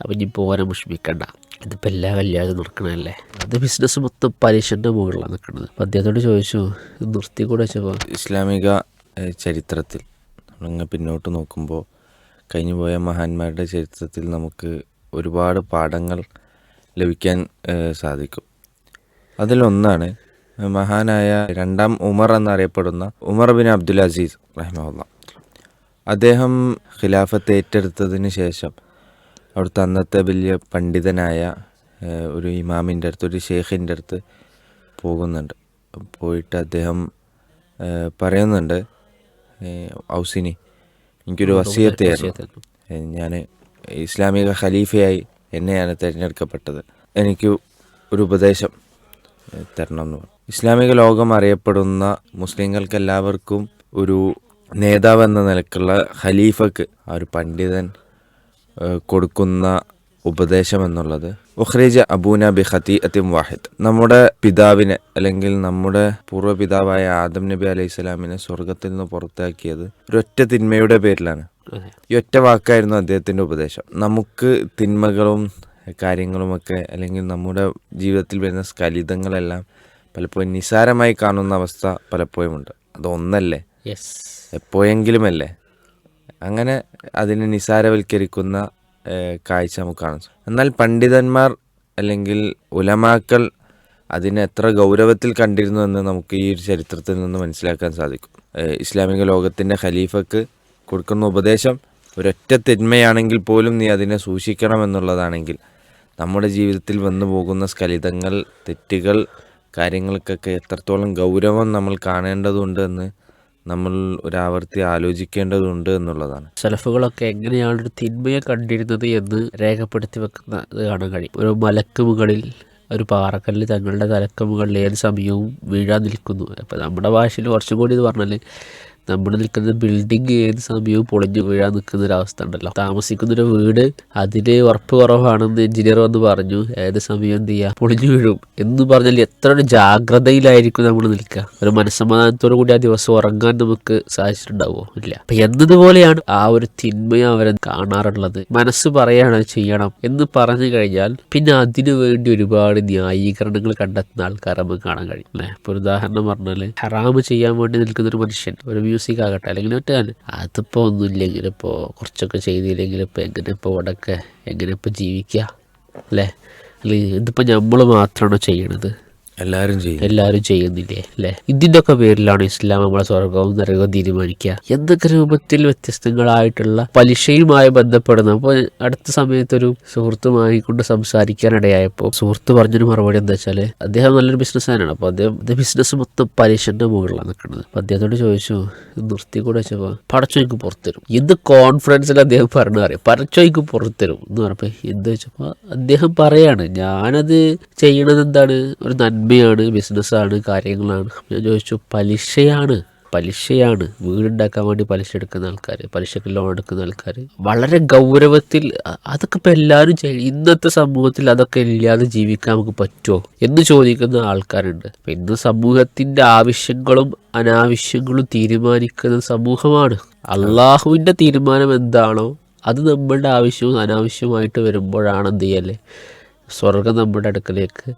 അപ്പം ഇനി പോരാൻ വിഷമിക്കണ്ട. ഇതിപ്പോൾ എല്ലാ കല്യാണം നടക്കണല്ലേ അത് ബിസിനസ് മൊത്തം പലിശന്റെ മുകളിലാണ് നിൽക്കുന്നത് അപ്പം അദ്ദേഹത്തോട് ചോദിച്ചു നിർത്തി കൂടെ വെച്ചപ്പോൾ ഇസ്ലാമിക ചരിത്രത്തിൽ നമ്മളിങ്ങനെ പിന്നോട്ട് നോക്കുമ്പോൾ കഴിഞ്ഞു പോയ മഹാന്മാരുടെ ചരിത്രത്തിൽ നമുക്ക് ഒരുപാട് പാഠങ്ങൾ ലഭിക്കാൻ സാധിക്കും. അതിലൊന്നാണ് മഹാനായ രണ്ടാം ഉമർ എന്നറിയപ്പെടുന്ന ഉമർ ബിൻ അബ്ദുൽ അസീസ് റഹ്മുല്ല അദ്ദേഹം ഖിലാഫത്ത് ഏറ്റെടുത്തതിന് ശേഷം അവിടുത്തെ അന്നത്തെ വലിയ പണ്ഡിതനായ ഒരു ഇമാമിന്റെ അടുത്ത് ഒരു ഷെയ്ഖിന്റെ അടുത്ത് പോകുന്നുണ്ട്. പോയിട്ട് അദ്ദേഹം പറയുന്നുണ്ട് ഔസിനി എനിക്കൊരു വസീയത്തായിരുന്നു. ഞാൻ ഇസ്ലാമിക ഖലീഫയായി എന്നെയാണ് തിരഞ്ഞെടുക്കപ്പെട്ടത്. എനിക്ക് ഒരു ഉപദേശം തരണം എന്ന് പറഞ്ഞു. ഇസ്ലാമിക ലോകം അറിയപ്പെടുന്ന മുസ്ലിങ്ങൾക്ക് എല്ലാവർക്കും ഒരു നേതാവ് എന്ന നിലക്കുള്ള ഖലീഫക്ക് ആ ഒരു പണ്ഡിതൻ കൊടുക്കുന്ന ഉപദേശം എന്നുള്ളത് ഉഖ്രീജ അബൂന ബി ഖത്തി അത്തിം വാഹിദ്. നമ്മുടെ പിതാവിനെ അല്ലെങ്കിൽ നമ്മുടെ പൂർവപിതാവായ ആദം നബി അലൈഹി സ്വലാമിനെ സ്വർഗത്തിൽ നിന്ന് പുറത്താക്കിയത് ഒരൊറ്റ തിന്മയുടെ പേരിലാണ്. ഈ ഒറ്റ വാക്കായിരുന്നു അദ്ദേഹത്തിന്റെ ഉപദേശം. നമുക്ക് തിന്മകളും കാര്യങ്ങളുമൊക്കെ അല്ലെങ്കിൽ നമ്മുടെ ജീവിതത്തിൽ വരുന്ന സ്കലിതങ്ങളെല്ലാം പലപ്പോഴും നിസാരമായി കാണുന്ന അവസ്ഥ പലപ്പോഴും ഉണ്ട് അതൊന്നല്ലേ? എപ്പോഴെങ്കിലും എപ്പോഴെങ്കിലുമല്ലേ? അങ്ങനെ അതിനെ നിസാരവൽക്കരിക്കുന്ന കാഴ്ച നമുക്ക് കാണാം. എന്നാൽ പണ്ഡിതന്മാർ അല്ലെങ്കിൽ ഉലമാക്കൾ അതിനെ എത്ര ഗൗരവത്തിൽ കണ്ടിരുന്നു എന്ന് നമുക്ക് ഈ ഒരു ചരിത്രത്തിൽ നിന്ന് മനസ്സിലാക്കാൻ സാധിക്കും. ഇസ്ലാമിക ലോകത്തിന്റെ ഖലീഫക്ക് കൊടുക്കുന്ന ഉപദേശം ഒരൊറ്റ തിന്മയാണെങ്കിൽ പോലും നീ അതിനെ സൂക്ഷിക്കണം എന്നുള്ളതാണെങ്കിൽ നമ്മുടെ ജീവിതത്തിൽ വന്നു പോകുന്ന സ്കലിതങ്ങൾ തെറ്റുകൾ കാര്യങ്ങൾക്കൊക്കെ എത്രത്തോളം ഗൗരവം നമ്മൾ കാണേണ്ടതുണ്ട് എന്ന് നമ്മൾ ഒരാവർത്തി ആലോചിക്കേണ്ടതുണ്ട് എന്നുള്ളതാണ്. സലഫുകളൊക്കെ എങ്ങനെയാണ് ഒരു തിന്മയെ കണ്ടിരുന്നത് എന്ന് രേഖപ്പെടുത്തി വെക്കുന്നത് കാണാൻ കഴിയും. ഒരു മലക്ക് മുകളിൽ ഒരു പാറക്കല്ല് തങ്ങളുടെ തലക്ക് മുകളിൽ ഏത് സമയവും വീഴാൻ നിൽക്കുന്നു. അപ്പോൾ നമ്മുടെ ഭാഷയിൽ കുറച്ചും കൂടി ഇത് പറഞ്ഞാൽ നമ്മൾ നിൽക്കുന്ന ബിൽഡിംഗ് ഏത് സമയവും പൊളിഞ്ഞു വീഴാൻ നിൽക്കുന്ന ഒരു ഉണ്ടല്ലോ. താമസിക്കുന്നൊരു വീട് അതിന് ഉറപ്പ് കുറവാണെന്ന് എഞ്ചിനീയർ വന്ന് പറഞ്ഞു. ഏത് സമയം എന്ത് ചെയ്യുക പൊളിഞ്ഞു വീഴും. എന്ന് പറഞ്ഞാൽ എത്ര ഒരു ജാഗ്രതയിലായിരിക്കും നമ്മൾ നിൽക്കുക. ഒരു മനസ്സമാധാനത്തോടു കൂടി ആ ദിവസം ഉറങ്ങാൻ നമുക്ക് സാധിച്ചിട്ടുണ്ടാവോ ഇല്ല. അപ്പൊ എന്നതുപോലെയാണ് ആ ഒരു തിന്മയെ അവരെ കാണാറുള്ളത്. മനസ്സ് പറയാണ് ചെയ്യണം എന്ന് പറഞ്ഞു കഴിഞ്ഞാൽ പിന്നെ അതിനു വേണ്ടി ഒരുപാട് ന്യായീകരണങ്ങൾ കണ്ടെത്തുന്ന ആൾക്കാരെ നമുക്ക് കാണാൻ കഴിയും അല്ലേ? ഇപ്പൊ ഉദാഹരണം പറഞ്ഞാൽ ഹറാമ് ചെയ്യാൻ വേണ്ടി നിൽക്കുന്ന ഒരു മനുഷ്യൻ ഒരു മ്യൂസിക് ആകട്ടെ അല്ലെങ്കിൽ മറ്റേ അതിപ്പോ ഒന്നുമില്ലെങ്കിൽ ഇപ്പോൾ കുറച്ചൊക്കെ ചെയ്തില്ലെങ്കിൽ ഇപ്പോൾ എങ്ങനെ ഇപ്പോൾ ഇവിടെയൊക്കെ എങ്ങനെ ഇപ്പോൾ ജീവിക്കുക അല്ലേ? അല്ലെങ്കിൽ ഇതിപ്പോൾ നമ്മൾ മാത്രമാണോ ചെയ്യണത്. എല്ലാവരും ചെയ്യും എല്ലാവരും ചെയ്യുന്നില്ലേ അല്ലേ? ഇതിന്റെ ഒക്കെ പേരിലാണ് ഇസ്ലാം നമ്മളെ സ്വർഗവും നരകവും തീരുമാനിക്കുക. എന്തൊക്കെ രൂപത്തിൽ വ്യത്യസ്തങ്ങളായിട്ടുള്ള പലിശയുമായി ബന്ധപ്പെടുന്ന അപ്പോൾ അടുത്ത സമയത്ത് ഒരു സുഹൃത്തുമായി കൊണ്ട് സംസാരിക്കാനിടയായപ്പോൾ സുഹൃത്ത് പറഞ്ഞൊരു മറുപടി എന്താ വെച്ചാൽ അദ്ദേഹം നല്ലൊരു ബിസിനസ്സാനാണ്. അപ്പോൾ അദ്ദേഹം ബിസിനസ് മൊത്തം പലിശന്റെ മുകളിലാണ് നിൽക്കുന്നത്. അപ്പോൾ അദ്ദേഹത്തോട് ചോദിച്ചു നിർത്തി കൂടെ വെച്ചപ്പോൾ പടച്ചോയ്ക്ക് പുറത്തരും ഇത് കോൺഫിഡൻസിൽ അദ്ദേഹം പറഞ്ഞു അറിയാം. പടച്ചോയ്ക്ക് പുറത്തരും എന്ന് പറഞ്ഞപ്പോൾ എന്ത് വെച്ചപ്പോൾ അദ്ദേഹം പറയാണ് ഞാനത് ചെയ്യണത് എന്താണ് ഒരു നന്മയാണ് ബിസിനസ്സാണ് കാര്യങ്ങളാണ്. ഞാൻ ചോദിച്ചു പലിശയാണ് പലിശയാണ്. വീടുണ്ടാക്കാൻ വേണ്ടി പലിശ എടുക്കുന്ന ആൾക്കാർ പലിശക്ക് ലോൺ എടുക്കുന്ന ആൾക്കാർ വളരെ ഗൗരവത്തിൽ അതൊക്കെ ഇപ്പം എല്ലാവരും ഇന്നത്തെ സമൂഹത്തിൽ അതൊക്കെ ഇല്ലാതെ ജീവിക്കാൻ നമുക്ക് പറ്റുമോ എന്ന് ചോദിക്കുന്ന ആൾക്കാരുണ്ട്. ഇന്ന് സമൂഹത്തിന്റെ ആവശ്യങ്ങളും അനാവശ്യങ്ങളും തീരുമാനിക്കുന്ന സമൂഹമാണ്. അള്ളാഹുവിന്റെ തീരുമാനം എന്താണോ അത് നമ്മളുടെ ആവശ്യവും അനാവശ്യവുമായിട്ട് വരുമ്പോഴാണ് എന്ത് ചെയ്യല്ലേ സ്വർഗം നമ്മുടെ അടുക്കലേക്ക്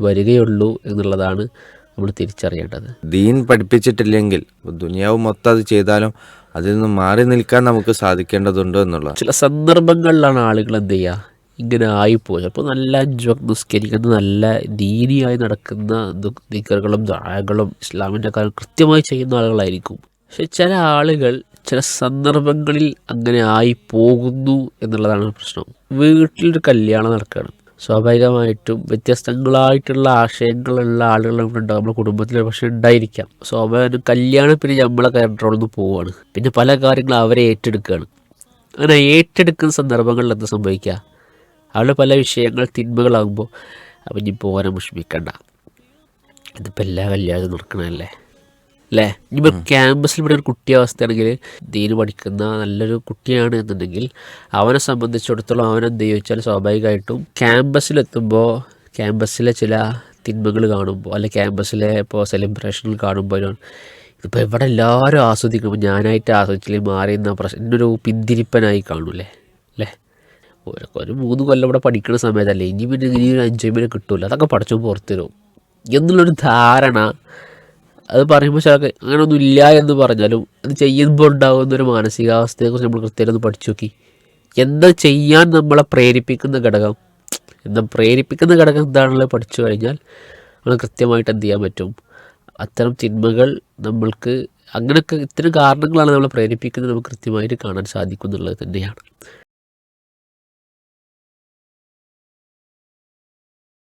വരികയുള്ളൂ എന്നുള്ളതാണ് നമ്മൾ തിരിച്ചറിയേണ്ടത്. ദീൻ പഠിപ്പിച്ചിട്ടില്ലെങ്കിൽ ദുനിയാവ് മൊത്തം അത് ചെയ്താലും അതിൽ നിന്ന് മാറി നിൽക്കാൻ നമുക്ക് സാധിക്കേണ്ടതുണ്ട് എന്നുള്ള ചില സന്ദർഭങ്ങളിലാണ് ആളുകൾ എന്ത് ചെയ്യുക? ഇങ്ങനെ ആയിപ്പോയി. അപ്പോൾ നല്ല അഞ്ച് നിസ്കരിക്കുന്ന നല്ല ദീനിയായി നടക്കുന്ന ദിക്കറുകളും ദാഴകളും ഇസ്ലാമിന്റെ കാര്യം കൃത്യമായി ചെയ്യുന്ന ആളുകളായിരിക്കും. പക്ഷെ ചില ആളുകൾ ചില സന്ദർഭങ്ങളിൽ അങ്ങനെ ആയി പോകുന്നു എന്നുള്ളതാണ് പ്രശ്നം. വീട്ടിലൊരു കല്യാണം നടക്കുകയാണ്. സ്വാഭാവികമായിട്ടും വ്യത്യസ്തങ്ങളായിട്ടുള്ള ആശയങ്ങളുള്ള ആളുകൾ ഉണ്ടാവും. നമ്മുടെ കുടുംബത്തിൽ പക്ഷെ ഉണ്ടായിരിക്കാം. സ്വാഭാവികം കല്യാണം പിന്നെ നമ്മളെ കൺട്രോളിൽ നിന്ന് പോവുകയാണ് പിന്നെ പല കാര്യങ്ങളും അവരെ ഏറ്റെടുക്കുകയാണ് അങ്ങനെ ഏറ്റെടുക്കുന്ന സന്ദർഭങ്ങളിൽ എന്താ സംഭവിക്കുക? അവിടെ പല വിഷയങ്ങൾ തിന്മകളാകുമ്പോൾ അപ്പം ഇനി പോകാനും വിഷമിക്കണ്ട. ഇതിപ്പോൾ എല്ലാ കല്യാണവും നടക്കണമല്ലേ അല്ലേ ഇനിയിപ്പോൾ ക്യാമ്പസിൽ ഇവിടെ ഒരു കുട്ടിയാവസ്ഥയാണെങ്കിൽ ദീന് പഠിക്കുന്ന നല്ലൊരു കുട്ടിയാണ് എന്നുണ്ടെങ്കിൽ അവനെ സംബന്ധിച്ചിടത്തോളം അവൻ എന്ത് ചോദിച്ചാൽ സ്വാഭാവികമായിട്ടും ക്യാമ്പസിലെത്തുമ്പോൾ ക്യാമ്പസിലെ ചില തിന്മകൾ കാണുമ്പോൾ അല്ലെ ക്യാമ്പസിലെ ഇപ്പോൾ സെലിബ്രേഷനിൽ കാണുമ്പോൾ ഇതിപ്പോൾ ഇവിടെ എല്ലാവരും ആസ്വദിക്കുമ്പോൾ ഞാനായിട്ട് ആസ്വദിച്ചില്ലേ മാറി എന്ന പ്രശ്നം എന്നൊരു പിന്തിരിപ്പനായി കാണൂലേ അല്ലേ ഒരു മൂന്ന് കൊല്ലം ഇവിടെ പഠിക്കുന്ന സമയത്തല്ലേ ഇനി പിന്നെ ഇനി ഒരു എൻജോയ്മെന്റ് കിട്ടൂല. അതൊക്കെ പഠിച്ചു പുറത്തു തരും എന്നുള്ളൊരു ധാരണ അത് പറയുമ്പോൾ ചിലക്ക് അങ്ങനെയൊന്നും ഇല്ല എന്ന് പറഞ്ഞാലും അത് ചെയ്യുമ്പോൾ ഉണ്ടാകുന്ന ഒരു മാനസികാവസ്ഥയെക്കുറിച്ച് നമ്മൾ കൃത്യമായിട്ട് പഠിച്ചു നോക്കി. എന്താ ചെയ്യാൻ നമ്മളെ പ്രേരിപ്പിക്കുന്ന ഘടകം? എന്താ പ്രേരിപ്പിക്കുന്ന ഘടകം എന്താണെന്നുള്ളത് പഠിച്ചു കഴിഞ്ഞാൽ നമ്മൾ കൃത്യമായിട്ട് എന്ത് ചെയ്യാൻ പറ്റും? അത്തരം തിന്മകൾ നമ്മൾക്ക് അങ്ങനെയൊക്കെ ഇത്തരം കാരണങ്ങളാണ് നമ്മളെ പ്രേരിപ്പിക്കുന്നത് നമുക്ക് കൃത്യമായിട്ട് കാണാൻ സാധിക്കും എന്നുള്ളത് തന്നെയാണ്.